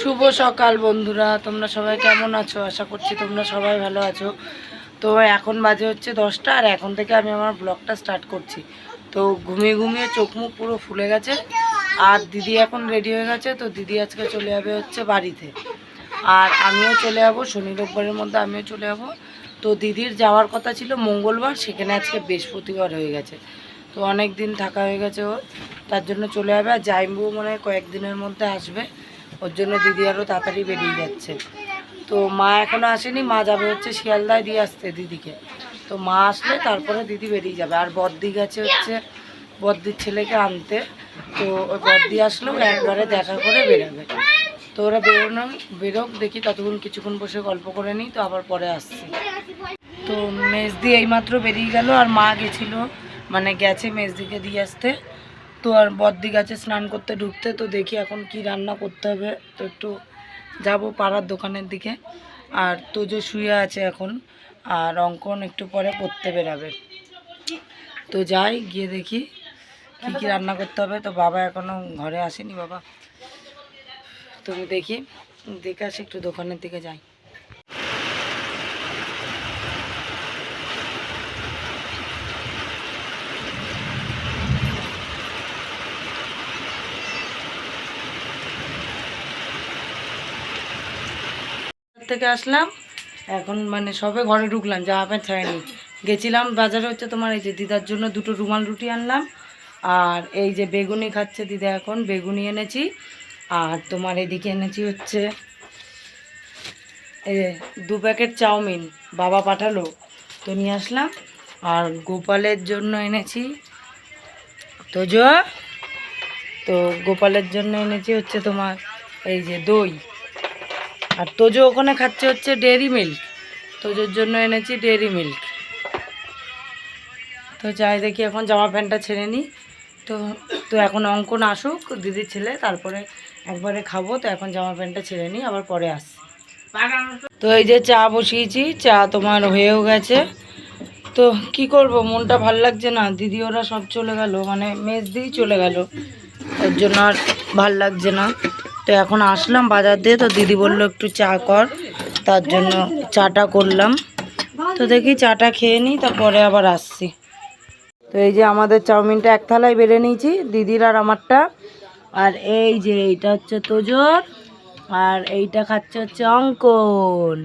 শুভ সকাল বন্ধুরা, তোমরা সবাই কেমন আছো? আশা করছি তোমরা সবাই ভালো আছো। তো এখন বাজে হচ্ছে দশটা, আর এখন থেকে আমি আমার ব্লগটা স্টার্ট করছি। তো ঘুমিয়ে ঘুমিয়ে চোখ মুখ পুরো ফুলে গেছে। আর দিদি এখন রেডি হয়ে গেছে, তো দিদি আজকে চলে যাবে হচ্ছে বাড়িতে। আর আমিও চলে যাব, শনি রোববারের মধ্যে আমিও চলে যাব। তো দিদির যাওয়ার কথা ছিল মঙ্গলবার, সেখানে আজকে বৃহস্পতিবার হয়ে গেছে। তো অনেক দিন থাকা হয়ে গেছে ওর, তার জন্য চলে যাবে। আর জাইম্বু মনে কয়েকদিনের মধ্যে আসবে। ওর জন্য দিদি আরও তাড়াতাড়ি বেরিয়ে যাচ্ছে। তো মা এখনও আসেনি, মা যাবে হচ্ছে শিয়ালদায় দিয়ে আসতে দিদিকে। তো মা আসলে তারপরে দিদি বেরিয়ে যাবে। আর বদ্দি গেছে হচ্ছে বদ্দির ছেলেকে আনতে। তো ওই বদ্দি আসলেও একবারে দেখা করে বেরোবে। তো ওরা বেরোনো, বেরোক, দেখি ততক্ষণ কিছুক্ষণ বসে গল্প করে নিই, তো আবার পরে আসছি। তো মেজদি এইমাত্র বেরিয়ে গেল, আর মা গেছিল মানে গেছে মেজদিকে দিয়ে আসতে। তো আর বদ্দি গেছে স্নান করতে ঢুকতে, তো দেখি এখন কি রান্না করতে হবে। তো একটু যাব পাড়ার দোকানের দিকে। আর তোজো শুয়ে আছে এখন, আর অঙ্কন একটু পরে পড়তে বেরাবে। তো যাই, গিয়ে দেখি কি কি রান্না করতে হবে। তো বাবা এখনও ঘরে আসেনি বাবা। তুমি দেখি, দেখে আসি একটু দোকানের দিকে যাই। থেকে আসলাম। এখন মানে সবে ঘরে ঢুকলাম, জামা প্যান্ট ছাড়িনি গেছিলাম বাজারে হচ্ছে তোমার এই যে দিদার জন্য দুটো রুমাল রুটি আনলাম। আর এই যে বেগুনি খাচ্ছে দিদা এখন, বেগুনি এনেছি। আর তোমার এদিকে এনেছি হচ্ছে এ দু প্যাকেট চাউমিন, বাবা পাঠালো, তো নিয়ে আসলাম। আর গোপালের জন্য এনেছি, তো তোজো তো গোপালের জন্য এনেছি হচ্ছে তোমার এই যে দই। আর তোজো ওখানে খাচ্ছে হচ্ছে ডেয়ারি মিল্ক তোজোর জন্য এনেছি ডেয়ারি মিল্ক তো যাই দেখি এখন জামা প্যান্টটা ছেড়ে নিই। তো তো এখন অঙ্কন আসুক, দিদির ছেলে, তারপরে একবারে খাব। তো এখন জামা প্যান্টটা ছেড়ে নিই, আবার পরে আসছি। তো এই যে চা বসিয়েছি, চা তোমার হয়েও গেছে। তো কি করব, মনটা ভালো লাগছে না। দিদি ওরা সব চলে গেল মানে মেজ দিয়েই চলে গেল। ওর জন্য আর ভালো লাগছে না। তো এখন আসলাম বাজার দিয়ে, তো দিদি বলল একটু চা কর। তার জন্য চাটা করলাম। তো দেখি চাটা খেয়ে নিই, তারপরে আবার আসছি। তো এই যে আমাদের চাউমিনটা এক থালায় বেড়ে নিয়েছি, দিদির আর আমারটা। আর এই যে এইটা হচ্ছে তোজোর, আর এইটা খাচ্ছে হচ্ছে অঙ্কন।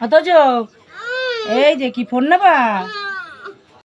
অথচ এই যে কি ফোন নেবা?